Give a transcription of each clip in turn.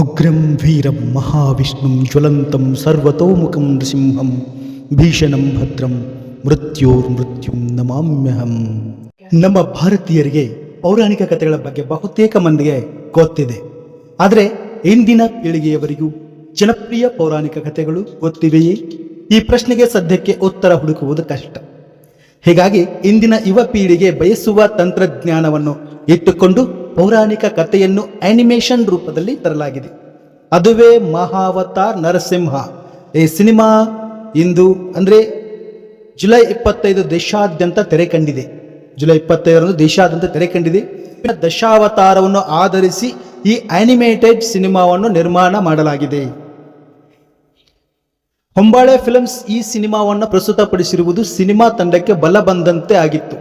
ಉಗ್ರಂ ವೀರಂ ಮಹಾವಿಷ್ಣುಂ ಜ್ವಲಂತಂ ಸರ್ವತೋಮುಖಂ ನೃಸಿಂಹಂ ಭೀಷಣಂ ಭದ್ರಂ ಮೃತ್ಯೋರ್ ಮೃತ್ಯುಂ ನಮಾಮ್ಯಹಂ ನಮ್ಮ ಭಾರತೀಯರಿಗೆ ಪೌರಾಣಿಕ ಕಥೆಗಳ ಬಗ್ಗೆ ಬಹುತೇಕ ಮಂದಿಗೆ ಗೊತ್ತಿದೆ. ಆದರೆ ಇಂದಿನ ಪೀಳಿಗೆಯವರಿಗೂ ಜನಪ್ರಿಯ ಪೌರಾಣಿಕ ಕಥೆಗಳು ಗೊತ್ತಿವೆಯೇ? ಈ ಪ್ರಶ್ನೆಗೆ ಸದ್ಯಕ್ಕೆ ಉತ್ತರ ಹುಡುಕುವುದು ಕಷ್ಟ. ಹೀಗಾಗಿ ಇಂದಿನ ಯುವ ಪೀಳಿಗೆ ಬಯಸುವ ತಂತ್ರಜ್ಞಾನವನ್ನು ಇಟ್ಟುಕೊಂಡು ಪೌರಾಣಿಕ ಕಥೆಯನ್ನು ಆನಿಮೇಷನ್ ರೂಪದಲ್ಲಿ ತರಲಾಗಿದೆ. ಅದುವೇ ಮಹಾವತಾರ್ ನರಸಿಂಹ. ಈ ಸಿನಿಮಾ ಇಂದು ಅಂದರೆ ಜುಲೈ ಇಪ್ಪತ್ತೈದು ದೇಶಾದ್ಯಂತ ತೆರೆ ಕಂಡಿದೆ. ಜುಲೈ ಇಪ್ಪತ್ತೈದರಂದು ದೇಶಾದ್ಯಂತ ತೆರೆ ಕಂಡಿದೆ. ದಶಾವತಾರವನ್ನು ಆಧರಿಸಿ ಈ ಆನಿಮೇಟೆಡ್ ಸಿನಿಮಾವನ್ನು ನಿರ್ಮಾಣ ಮಾಡಲಾಗಿದೆ. ಹೊಂಬಾಳೆ ಫಿಲಮ್ಸ್ ಈ ಸಿನಿಮಾವನ್ನು ಪ್ರಸ್ತುತಪಡಿಸಿರುವುದು ಸಿನಿಮಾ ತಂಡಕ್ಕೆ ಬಲ ಬಂದಂತೆ ಆಗಿತ್ತು.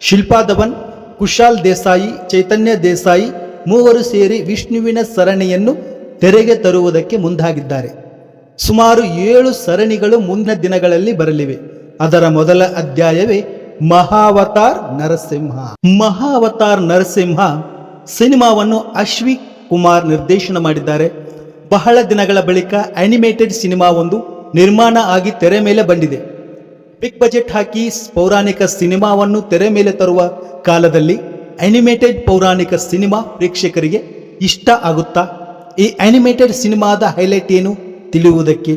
ಶಿಲ್ಪಾ ಧವನ್ ಕುಶಾಲ್ ದೇಸಾಯಿ, ಚೈತನ್ಯ ದೇಸಾಯಿ ಮೂವರು ಸೇರಿ ವಿಷ್ಣುವಿನ ಸರಣಿಯನ್ನು ತೆರೆಗೆ ತರುವುದಕ್ಕೆ ಮುಂದಾಗಿದ್ದಾರೆ. ಸುಮಾರು ಏಳು ಸರಣಿಗಳು ಮುಂದಿನ ದಿನಗಳಲ್ಲಿ ಬರಲಿವೆ. ಅದರ ಮೊದಲ ಅಧ್ಯಾಯವೇ ಮಹಾವತಾರ್ ನರಸಿಂಹ. ಮಹಾವತಾರ್ ನರಸಿಂಹ ಸಿನಿಮಾವನ್ನು ಅಶ್ವಿ ಕುಮಾರ್ ನಿರ್ದೇಶನ ಮಾಡಿದ್ದಾರೆ. ಬಹಳ ದಿನಗಳ ಬಳಿಕ ಅನಿಮೇಟೆಡ್ ಸಿನಿಮಾ ಒಂದು ನಿರ್ಮಾಣ ಆಗಿ ತೆರೆ ಮೇಲೆ ಬಂದಿದೆ. ಬಿಗ್ ಬಜೆಟ್ ಹಾಕಿ ಪೌರಾಣಿಕ ಸಿನಿಮಾವನ್ನು ತೆರೆ ಮೇಲೆ ತರುವ ಕಾಲದಲ್ಲಿ ಅನಿಮೇಟೆಡ್ ಪೌರಾಣಿಕ ಸಿನಿಮಾ ಪ್ರೇಕ್ಷಕರಿಗೆ ಇಷ್ಟ ಆಗುತ್ತಾ? ಈ ಅನಿಮೇಟೆಡ್ ಸಿನಿಮಾದ ಹೈಲೈಟ್ ಏನು ತಿಳಿಯುವುದಕ್ಕೆ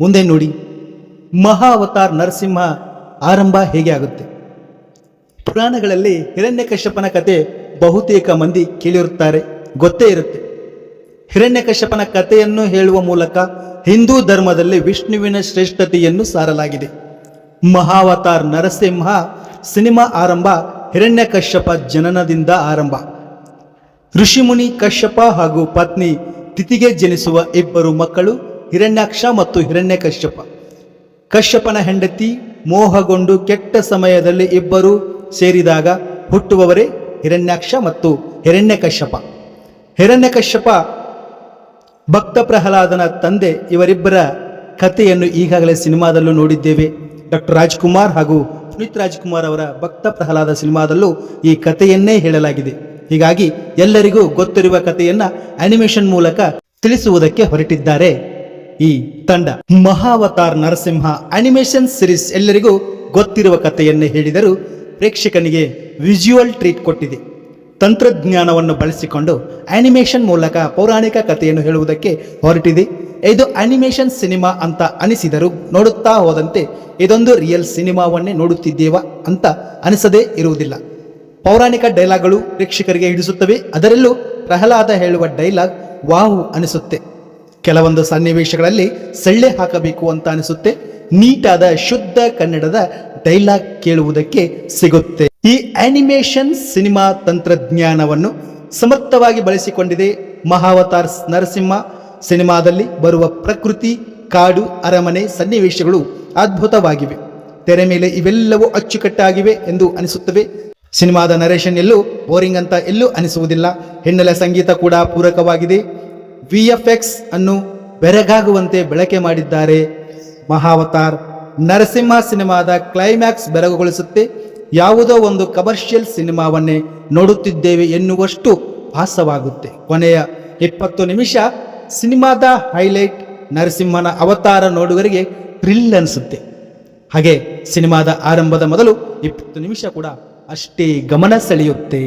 ಮುಂದೆ ನೋಡಿ. ಮಹಾವತಾರ್ ನರಸಿಂಹ ಆರಂಭ ಹೇಗೆ ಆಗುತ್ತೆ? ಪುರಾಣಗಳಲ್ಲಿ ಹಿರಣ್ಯಕಶ್ಯಪನ ಕತೆ ಬಹುತೇಕ ಮಂದಿ ಕೇಳಿರುತ್ತಾರೆ, ಗೊತ್ತೇ ಇರುತ್ತೆ. ಹಿರಣ್ಯಕಶ್ಯಪನ ಕಥೆಯನ್ನು ಹೇಳುವ ಮೂಲಕ ಹಿಂದೂ ಧರ್ಮದಲ್ಲಿ ವಿಷ್ಣುವಿನ ಶ್ರೇಷ್ಠತೆಯನ್ನು ಸಾರಲಾಗಿದೆ. ಮಹಾವತಾರ್ ನರಸಿಂಹ ಸಿನಿಮಾ ಆರಂಭ ಹಿರಣ್ಯಕಶ್ಯಪ ಜನನದಿಂದ ಆರಂಭ. ಋಷಿಮುನಿ ಕಶ್ಯಪ ಹಾಗೂ ಪತ್ನಿ ತಿಥಿಗೆ ಜನಿಸುವ ಇಬ್ಬರು ಮಕ್ಕಳು ಹಿರಣ್ಯಾಕ್ಷ ಮತ್ತು ಹಿರಣ್ಯಕಶ್ಯಪ ಕಶ್ಯಪನ ಹೆಂಡತಿ ಮೋಹಗೊಂಡು ಕೆಟ್ಟ ಸಮಯದಲ್ಲಿ ಇಬ್ಬರು ಸೇರಿದಾಗ ಹುಟ್ಟುವವರೇ ಹಿರಣ್ಯಾಕ್ಷ ಮತ್ತು ಹಿರಣ್ಯಕಶ್ಯಪ ಹಿರಣ್ಯಕಶ್ಯಪ ಭಕ್ತ ಪ್ರಹ್ಲಾದನ ತಂದೆ ಇವರಿಬ್ಬರ ಕಥೆಯನ್ನು ಈಗಾಗಲೇ ಸಿನಿಮಾದಲ್ಲೂ ನೋಡಿದ್ದೇವೆ. ಡಾಕ್ಟರ್ ರಾಜ್ಕುಮಾರ್ ಹಾಗೂ ಪುನೀತ್ ರಾಜ್ಕುಮಾರ್ ಅವರ ಭಕ್ತ ಪ್ರಹ್ಲಾದ ಸಿನಿಮಾದಲ್ಲೂ ಈ ಕಥೆಯನ್ನೇ ಹೇಳಲಾಗಿದೆ. ಹೀಗಾಗಿ ಎಲ್ಲರಿಗೂ ಗೊತ್ತಿರುವ ಕಥೆಯನ್ನ ಅನಿಮೇಷನ್ ಮೂಲಕ ತಿಳಿಸುವುದಕ್ಕೆ ಹೊರಟಿದ್ದಾರೆ ಈ ತಂಡ. ಮಹಾವತಾರ್ ನರಸಿಂಹ ಅನಿಮೇಷನ್ ಸಿರೀಸ್ ಎಲ್ಲರಿಗೂ ಗೊತ್ತಿರುವ ಕಥೆಯನ್ನೇ ಹೇಳಿದರೂ ಪ್ರೇಕ್ಷಕನಿಗೆ ವಿಜುವಲ್ ಟ್ರೀಟ್ ಕೊಟ್ಟಿದೆ. ತಂತ್ರಜ್ಞಾನವನ್ನು ಬಳಸಿಕೊಂಡು ಅನಿಮೇಷನ್ ಮೂಲಕ ಪೌರಾಣಿಕ ಕಥೆಯನ್ನು ಹೇಳುವುದಕ್ಕೆ ಹೊರಟಿದೆ. ಇದು ಅನಿಮೇಷನ್ ಸಿನಿಮಾ ಅಂತ ಅನಿಸಿದರು ನೋಡುತ್ತಾ ಹೋದಂತೆ ಇದೊಂದು ರಿಯಲ್ ಸಿನಿಮಾವನ್ನೇ ನೋಡುತ್ತಿದ್ದೇವಾ ಅಂತ ಅನಿಸದೇ ಇರುವುದಿಲ್ಲ. ಪೌರಾಣಿಕ ಡೈಲಾಗ್ಗಳು ಪ್ರೇಕ್ಷಕರಿಗೆ ಹಿಡಿಸುತ್ತವೆ, ಅದರಲ್ಲೂ ಪ್ರಹ್ಲಾದ ಹೇಳುವ ಡೈಲಾಗ್ ವಾಹು ಅನಿಸುತ್ತೆ. ಕೆಲವೊಂದು ಸನ್ನಿವೇಶಗಳಲ್ಲಿ ಸಳ್ಳೆ ಹಾಕಬೇಕು ಅಂತ ಅನಿಸುತ್ತೆ, ನೀಟಾದ ಶುದ್ಧ ಕನ್ನಡದ ಡೈಲಾಗ್ ಕೇಳುವುದಕ್ಕೆ ಸಿಗುತ್ತೆ. ಈ ಅನಿಮೇಷನ್ ಸಿನಿಮಾ ತಂತ್ರಜ್ಞಾನವನ್ನು ಸಮರ್ಥವಾಗಿ ಬಳಸಿಕೊಂಡಿದೆ ಮಹಾವತಾರ್ ನರಸಿಂಹ ಸಿನಿಮಾದಲ್ಲಿ ಬರುವ ಪ್ರಕೃತಿ, ಕಾಡು, ಅರಮನೆ, ಸನ್ನಿವೇಶಗಳು ಅದ್ಭುತವಾಗಿವೆ. ತೆರೆ ಮೇಲೆ ಇವೆಲ್ಲವೂ ಅಚ್ಚುಕಟ್ಟಾಗಿವೆ ಎಂದು ಅನಿಸುತ್ತವೆ. ಸಿನಿಮಾದ ನರೇಶನ್ ಎಲ್ಲೂ ಬೋರಿಂಗ್ ಅಂತ ಎಲ್ಲೂ ಅನಿಸುವುದಿಲ್ಲ. ಹಿನ್ನೆಲೆ ಸಂಗೀತ ಕೂಡ ಪೂರಕವಾಗಿದೆ. ವಿ ಎಫ್ ಎಕ್ಸ್ ಅನ್ನು ಬೆರಗಾಗುವಂತೆ ಬಳಕೆ ಮಾಡಿದ್ದಾರೆ. ಮಹಾವತಾರ್ ನರಸಿಂಹ ಸಿನಿಮಾದ ಕ್ಲೈಮ್ಯಾಕ್ಸ್ ಬೆರಗುಗೊಳಿಸುತ್ತೆ. ಯಾವುದೋ ಒಂದು ಕಮರ್ಷಿಯಲ್ ಸಿನಿಮಾವನ್ನೇ ನೋಡುತ್ತಿದ್ದೇವೆ ಎನ್ನುವಷ್ಟು ಭಾಸವಾಗುತ್ತೆ. ಕೊನೆಯ ಇಪ್ಪತ್ತು ನಿಮಿಷ ಸಿನಿಮಾದ ಹೈಲೈಟ್ ನರಸಿಂಹನ ಅವತಾರ ನೋಡುಗರಿಗೆ ಥ್ರಿಲ್ ಅನಿಸುತ್ತೆ. ಹಾಗೆ ಸಿನಿಮಾದ ಆರಂಭದ ಮೊದಲು ಇಪ್ಪತ್ತು ನಿಮಿಷ ಕೂಡ ಅಷ್ಟೇ ಗಮನ ಸೆಳೆಯುತ್ತೆ.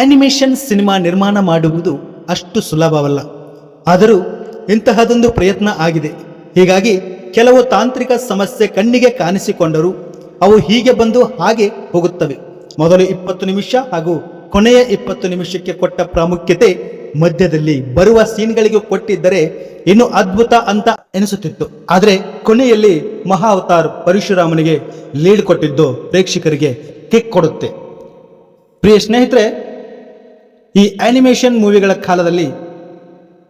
ಆನಿಮೇಷನ್ ಸಿನಿಮಾ ನಿರ್ಮಾಣ ಮಾಡುವುದು ಅಷ್ಟು ಸುಲಭವಲ್ಲ. ಆದರೂ ಇಂತಹದೊಂದು ಪ್ರಯತ್ನ ಆಗಿದೆ. ಹೀಗಾಗಿ ಕೆಲವು ತಾಂತ್ರಿಕ ಸಮಸ್ಯೆ ಕಣ್ಣಿಗೆ ಕಾಣಿಸಿಕೊಂಡರೂ ಅವು ಹೀಗೆ ಬಂದು ಹಾಗೆ ಹೋಗುತ್ತವೆ. ಮೊದಲು ಇಪ್ಪತ್ತು ನಿಮಿಷ ಹಾಗೂ ಕೊನೆಯ ಇಪ್ಪತ್ತು ನಿಮಿಷಕ್ಕೆ ಕೊಟ್ಟ ಪ್ರಾಮುಖ್ಯತೆ ಮಧ್ಯದಲ್ಲಿ ಬರುವ ಸೀನ್ಗಳಿಗೆ ಕೊಟ್ಟಿದ್ದರೆ ಇನ್ನು ಅದ್ಭುತ ಅಂತ ಎನಿಸುತ್ತಿತ್ತು. ಆದರೆ ಕೊನೆಯಲ್ಲಿ ಮಹಾ ಅವತಾರ್ ಪರಶುರಾಮನಿಗೆ ಲೀಡ್ ಕೊಟ್ಟಿದ್ದು ಪ್ರೇಕ್ಷಕರಿಗೆ ಕಿಕ್ ಕೊಡುತ್ತೆ. ಪ್ರಿಯ ಸ್ನೇಹಿತರೆ, ಈ ಆನಿಮೇಷನ್ ಮೂವಿಗಳ ಕಾಲದಲ್ಲಿ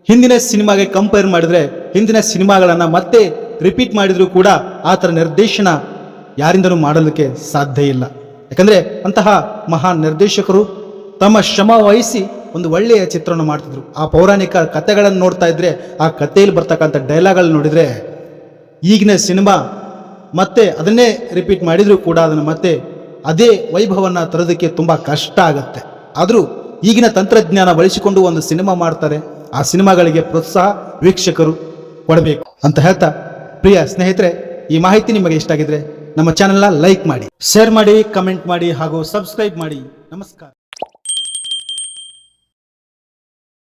ಹಿಂದಿನ ಸಿನಿಮಾಗೆ ಕಂಪೇರ್ ಮಾಡಿದ್ರೆ ಹಿಂದಿನ ಸಿನಿಮಾಗಳನ್ನು ಮತ್ತೆ ರಿಪೀಟ್ ಮಾಡಿದರೂ ಕೂಡ ಆ ಥರ ನಿರ್ದೇಶನ ಯಾರಿಂದಲೂ ಮಾಡಲಿಕ್ಕೆ ಸಾಧ್ಯ ಇಲ್ಲ. ಯಾಕಂದರೆ ಅಂತಹ ಮಹಾನ್ ನಿರ್ದೇಶಕರು ತಮ್ಮ ಶ್ರಮ ವಹಿಸಿ ಒಂದು ಒಳ್ಳೆಯ ಚಿತ್ರವನ್ನು ಮಾಡ್ತಿದ್ರು. ಆ ಪೌರಾಣಿಕ ಕಥೆಗಳನ್ನು ನೋಡ್ತಾ ಇದ್ರೆ, ಆ ಕಥೆಯಲ್ಲಿ ಬರ್ತಕ್ಕಂಥ ಡೈಲಾಗ್ಗಳನ್ನ ನೋಡಿದರೆ, ಈಗಿನ ಸಿನಿಮಾ ಮತ್ತೆ ಅದನ್ನೇ ರಿಪೀಟ್ ಮಾಡಿದರೂ ಕೂಡ ಅದನ್ನು ಮತ್ತೆ ಅದೇ ವೈಭವನ ತರೋದಕ್ಕೆ ತುಂಬ ಕಷ್ಟ ಆಗುತ್ತೆ. ಆದರೂ ಈಗಿನ ತಂತ್ರಜ್ಞಾನ ಬಳಸಿಕೊಂಡು ಒಂದು ಸಿನಿಮಾ ಮಾಡ್ತಾರೆ. ಆ ಸಿನಿಮಾಗಳಿಗೆ ಪ್ರೋತ್ಸಾಹ ವೀಕ್ಷಕರು ಕೊಡಬೇಕು. ಅಂತ ಹೇಳ್ತಾ, ಪ್ರಿಯ ಸ್ನೇಹಿತರೆ, ಈ ಮಾಹಿತಿ ನಿಮಗೆ ಇಷ್ಟ ಆಗಿದ್ರೆ ನಮ್ಮ ಚಾನೆಲ್ನ ಲೈಕ್ ಮಾಡಿ ಶೇರ್ ಮಾಡಿ ಕಮೆಂಟ್ ಮಾಡಿ ಹಾಗೂ ಸಬ್ಸ್ಕ್ರೈಬ್ ಮಾಡಿ. ನಮಸ್ಕಾರ.